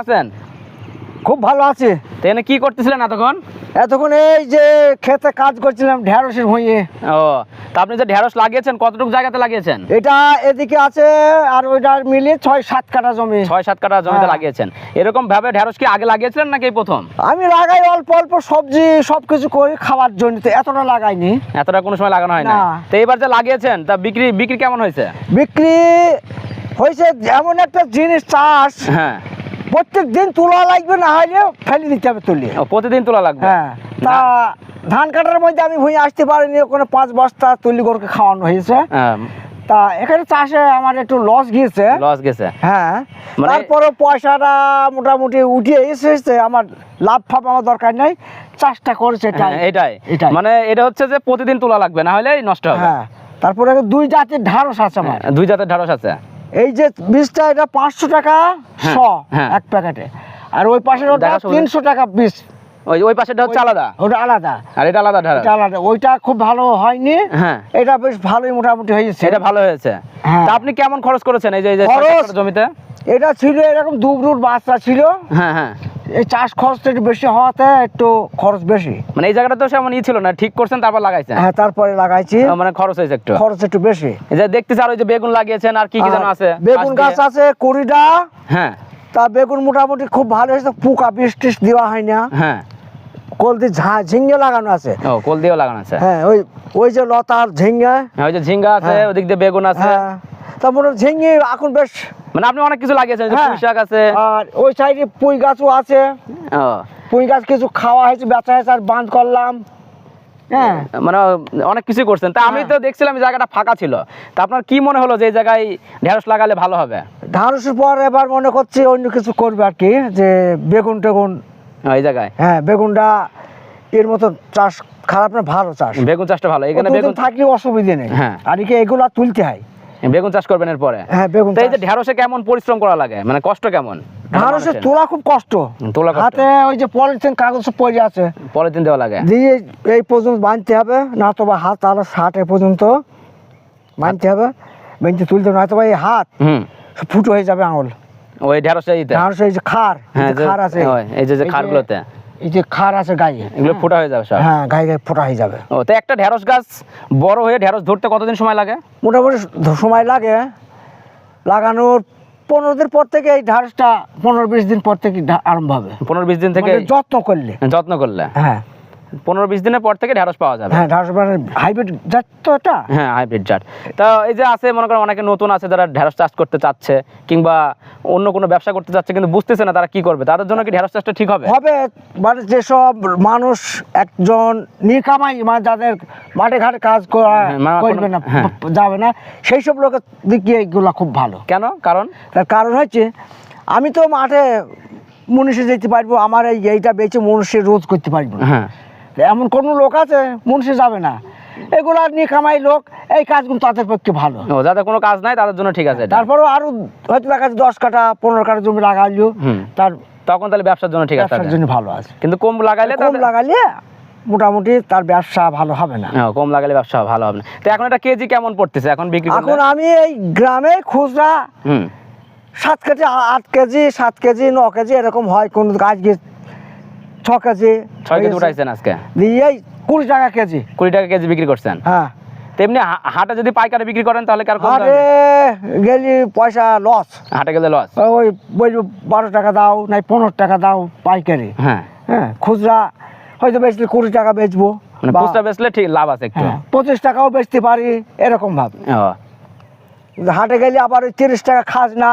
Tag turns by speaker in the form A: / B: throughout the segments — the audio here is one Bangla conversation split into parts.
A: আছেন?
B: খুব ভালো আছে।
A: তো এনে কি করতেছিলেন এতক্ষণ?
B: এতক্ষণ এই যে খেতে কাজ করছিলাম ঢেঁড়সের ভুঁইয়ে।
A: ও তা আপনি যে ঢেঁড়স লাগিয়েছেন কতটুকু জায়গাতে লাগিয়েছেন?
B: এটা এদিকে আছে আর ওইটা মিলিয়ে ছয় সাত কাঠা জমি।
A: ছয় সাত কাঠা জমিতে
B: হ্যাঁ।
A: লাগিয়েছেন। এরকম ভাবে ঢেঁড়স কি আগে লাগিয়েছিলেন নাকি প্রথম?
B: আমি লাগাই অল্প অল্প সবজি সব কিছু করি খাওয়ার জন্য। তো এতটা লাগাইনি।
A: এতটা কোনো সময় লাগানো হয় না
B: না।
A: তো এবার যে লাগিয়েছেন তা বিক্রি বিক্রি কেমন হয়েছে?
B: বিক্রি হয়েছে এমন একটা জিনিস চাষ
A: হ্যাঁ।
B: প্রত্যেক দিন তোলা লাগবে না হলে ফেলে দিতে হবে তুলে।
A: প্রতিদিন তোলা লাগবে?
B: হ্যাঁ। তা ধান কাটার মধ্যে আমি ভুঁই আসতে পারিনি ওখানে পাঁচ বস্তা তুলি গরুকে খাওয়ানো হয়েছে। তা এখানে চাষে আমার একটু লস গিয়েছে।
A: লস গেছে
B: হ্যাঁ।
A: মানে-
B: তারপরে পয়সাটা মোটামুটি উঠিয়ে এসেছে আমার লাভ ফাপ আমার দরকার নাই চাষটা করেছে এটাই।
A: হ্যাঁ, এটাই।
B: এটাই।
A: মানে এটা হচ্ছে যে প্রতিদিন তোলা লাগবে না হলে নষ্ট হবে।
B: হ্যাঁ। তারপরে দুই জাতের ঢাড়স আছে আমার।
A: হ্যাঁ, দুই জাতের ঢেঁড়স আছে।
B: এই যে বীজটা এটা পাঁচশো টাকা শ
A: হ্যাঁ, হ্যাঁ।
B: এক প্যাকেটে। আর ওই পাশের ওটা তিনশো টাকা বীজ।
A: ওই ওই পাশেটা হচ্ছে আলাদা?
B: ওটা আলাদা।
A: আর এটা আলাদা
B: এটা আলাদা। ওইটা খুব ভালো হয়নি।
A: হ্যাঁ।
B: এটা বেশ ভালোই মোটামুটি হয়েছে।
A: এটা ভালো হয়েছে।
B: হ্যাঁ।
A: তা আপনি কেমন খরচ করেছেন এই যে জমিতে?
B: এটা ছিল এরকম দুবরুর বাচ্চা ছিল।
A: হ্যাঁ হ্যাঁ।
B: এই চাষ খরচটা একটু বেশি হওয়াতে একটু খরচ বেশি।
A: মানে এই জায়গাটা তো সেমন ই ছিল না ঠিক করছেন তারপর লাগাইছেন?
B: হ্যাঁ তারপরে লাগাইছি।
A: মানে খরচ হয়েছে একটু?
B: খরচ একটু বেশি।
A: এই যে দেখতেছি আর ওই যে বেগুন লাগিয়েছেন আর কি কি যেন আছে?
B: বেগুন গাছ আছে কুড়িটা।
A: হ্যাঁ।
B: তা বেগুন মোটামুটি খুব ভালো হয়েছে পোকা বিষ টিস দেওয়া হয় না।
A: হ্যাঁ।
B: কলতি ঝা ঝিঙ্গে লাগানো আছে।
A: ও কল দিয়েও লাগানো আছে?
B: হ্যাঁ ওই ওই যে লতার ঝিঙ্গা।
A: হ্যাঁ, ওই যে ঝিঙ্গা আছে
B: হ্যাঁ।
A: ওদিক দিয়ে বেগুন আছে।
B: হ্যাঁ। তা মনে হয় ঝিঙ্গে এখন বেশ
A: মানে আপনি অনেক কিছু লাগিয়েছেন
B: হ্যাঁ।
A: পুঁই শাক আছে।
B: আর ওই সাইডে পুঁই গাছও আছে। পুঁই গাছ কিছু খাওয়া হয়েছে বেচা হয়েছে আর বাঁধ করলাম। হ্যাঁ।
A: মানে অনেক কিছু করছেন। তা আমি
B: হ্যাঁ।
A: তো দেখছিলাম জায়গাটা ফাঁকা ছিল। তা আপনার কি মনে হলো যে এই জায়গায় ঢেঁড়স লাগালে ভালো হবে?
B: ঢাড়সের পর এবার মনে করছি অন্য কিছু করবে আর কি যে বেগুন টেগুন।
A: এই জায়গায়?
B: হ্যাঁ বেগুনটা এর মতো চাষ খারাপ না ভালো চাষ।
A: বেগুন চাষটা ভালো। এখানে বেগুন
B: থাকলে অসুবিধে নেই।
A: হ্যাঁ।
B: আর কি এগুলা তুলতে হয়।
A: বেগুন চাষ করবেন এর পরে
B: হ্যাঁ বেগুন
A: তো এই যে। ঢেঁড়সে কেমন পরিশ্রম করা লাগে? মানে কষ্ট কেমন?
B: ঢাড়সে? তোলা খুব কষ্ট।
A: তোলা।
B: হাতে ওই যে পলিথিন কাগজ পড়ে আছে।
A: পলিথিন দেওয়া লাগে?
B: দিয়ে এই পর্যন্ত বাঁধতে হবে না তো বা হাত আরও ষাট এ পর্যন্ত বাঁধতে হবে। বেঞ্চে তুলতে হবে, নয়তো বা এই হাত
A: হুম।
B: ফুটো হয়ে যাবে আঙুল।
A: ওই ঢেঁড়সে
B: ঢাড়সে খার
A: হ্যাঁ
B: খার আছে।
A: ওই, এই যে খারগুলোতে।
B: এই যে খার আছে গায়ে।
A: এগুলো ফোটা হয়ে যাবে সব?
B: হ্যাঁ গায়ে গায়ে ফোটা হয়ে যাবে।
A: ও তো একটা ঢেঁড়স গাছ বড় হয়ে ঢেঁড়স ধরতে কতদিন সময় লাগে?
B: মোটামুটি সময় লাগে। লাগানোর পনেরো দিন পর থেকে এই ঢাড়সটা পনেরো বিশ দিন পর থেকে আরম্ভ হবে।
A: পনেরো বিশ দিন থেকে
B: মানে যত্ন করলে।
A: যত্ন করলে।
B: হ্যাঁ।
A: পনেরো বিশ দিনের পর থেকে ঢেঁড়স পাওয়া যাবে।
B: হ্যাঁ ঢাড়স মানে হাইব্রিড জাত তো এটা?
A: হ্যাঁ হাইব্রিড জাত। তা এই যে আছে মনে করেন অনেকে নতুন আছে যারা ঢেঁড়স চাষ করতে চাচ্ছে কিংবা অন্য কোনো ব্যবসা করতে চাচ্ছে কিন্তু বুঝতেছে না তারা কি করবে তাদের জন্য কি ঢেঁড়স চাষটা ঠিক হবে?
B: হবে মানে যেসব মানুষ একজন নিকামাই মানে যাদের মাঠে ঘাটে কাজ করা
A: হ্যাঁ, মানে
B: করবে না
A: হ্যাঁ।
B: যাবে না সেই সব লোকের দিকে এইগুলো খুব ভালো।
A: কেন? কারণ?
B: তার কারণ হচ্ছে আমি তো মাঠে মনুষ্য যেতে পারব আমার এই এইটা বেঁচে মনুষ্যের রোজ করতে পারব
A: হ্যাঁ।
B: এমন কোনো লোক আছে? মনুষ্য যাবে না। এগুলো আর নিকামাই লোক এই কাজগুলো তাদের পক্ষে ভালো।
A: ও যাদের কোনো কাজ নাই তাদের জন্য ঠিক আছে।
B: তারপরেও আরও হয়তো দেখা যাচ্ছে দশ কাঠা পনেরো কাঠা জমি লাগাইলো। তার
A: তখন তাহলে ব্যবসার জন্য ঠিক আছে
B: ব্যবসার। জন্য ভালো আছে।
A: কিন্তু কম লাগাইলে
B: কম লাগালে মোটামুটি তার ব্যবসা ভালো হবে না।
A: হ্যাঁ, কম লাগালে ব্যবসা ভালো হবে না। তো এখন এটা কেজি কেমন পড়তেছে? এখন বিক্রি
B: এখন আমি এই গ্রামে খুচরা সাত কেজি আট কেজি সাত কেজি ন কেজি এরকম হয়। কোন আজকে ছ কেজি।
A: ছয় কেজি। উঠাইছেন আজকে?
B: এই কুড়ি টাকা কেজি।
A: কুড়ি টাকা কেজি বিক্রি করছেন?
B: হ্যাঁ।
A: তেমনি হাটে যদি পাইকারি বিক্রি করেন তাহলে কার
B: আরে গেলি পয়সা লস
A: হাটে গেলে লস
B: ওই বলব বারো টাকা দাও নাই পনেরো টাকা দাও পাইকারি।
A: হ্যাঁ।
B: হ্যাঁ খুচরা হয়তো বেচলে কুড়ি টাকা বেচবো
A: মানে খুচরা বেচলে ঠিক লাভ আছে একটু।
B: হ্যাঁ, পঁচিশ টাকাও বেচতে পারি এরকম ভাবে। হাটে গেলে আবার ওই তিরিশ টাকা খাজনা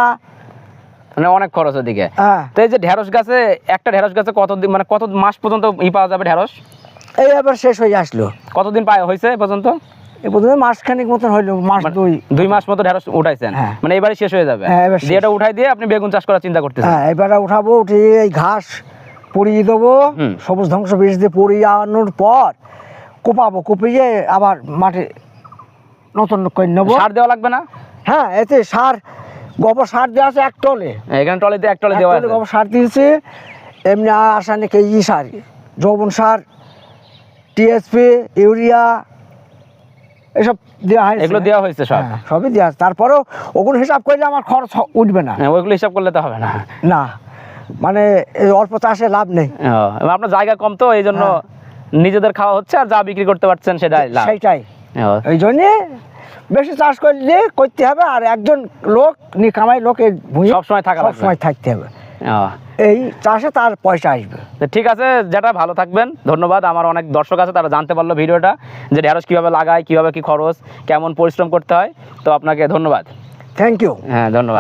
A: মানে অনেক খরচ ওদিকে।
B: হ্যাঁ।
A: তো এই যে ঢেঁড়স গাছে একটা ঢেঁড়স গাছে কত দিন মানে কত মাস পর্যন্ত ই পাওয়া যাবে ঢেঁড়স?
B: এই এবার শেষ হয়ে আসলো।
A: কতদিন পায় হয়েছে এ পর্যন্ত?
B: এ প্রথমে মাসখানিক মতন হইল মাস
A: মানে
B: দুই।
A: দুই মাস মতো ঢেঁড়স উঠাইছেন।
B: হ্যাঁ।
A: মানে এবারে শেষ হয়ে যাবে। দিয়ে এটা উঠাই দিয়ে আপনি বেগুন চাষ করার চিন্তা করতেছেন?
B: হ্যাঁ এবারে উঠাবো উঠে এই ঘাস দেবো সবুজ ধ্বংস বীজ দিয়ে পর কোপাবো কুপিয়ে আবার মাঠে নতুন করে নেব।
A: সার দেওয়া লাগবে না?
B: হ্যাঁ এতে সার গোবর সার দেওয়া আছে এক টলে
A: এখানে টলিতে এক টলে দেওয়া আছে।
B: গোবর সার দিয়েছে এমনি রাসায়নিক ই সার যৌবন সার টিএসপি ইউরিয়া এসব দেওয়া হয়
A: এগুলো দেওয়া হয়েছে সব?
B: হ্যাঁ, সবই দেওয়া আছে। তারপরেও ওগুলো হিসাব করলে আমার খরচ উঠবে না।
A: হ্যাঁ, ওইগুলো হিসাব করলে তো হবে না।
B: না মানে এই অল্প চাষে লাভ নেই।
A: আপনার জায়গা কম তো এই জন্য
B: হ্যাঁ।
A: নিজেদের খাওয়া হচ্ছে আর যা বিক্রি করতে পারছেন সেটাই ও,
B: এই জন্যে বেশি চাষ করলে করতে হবে আর একজন লোক নি কামাই লোকের
A: সবসময় থাকা।
B: সবসময় থাকতে হবে। এই চাষে তার পয়সা আসবে।
A: তো ঠিক আছে যেটা ভালো থাকবেন ধন্যবাদ। আমার অনেক দর্শক আছে তারা জানতে পারল ভিডিওটা যে ঢেঁড়স কীভাবে লাগায় কীভাবে কি খরচ কেমন পরিশ্রম করতে হয়। তো আপনাকে ধন্যবাদ।
B: থ্যাংক ইউ
A: হ্যাঁ ধন্যবাদ।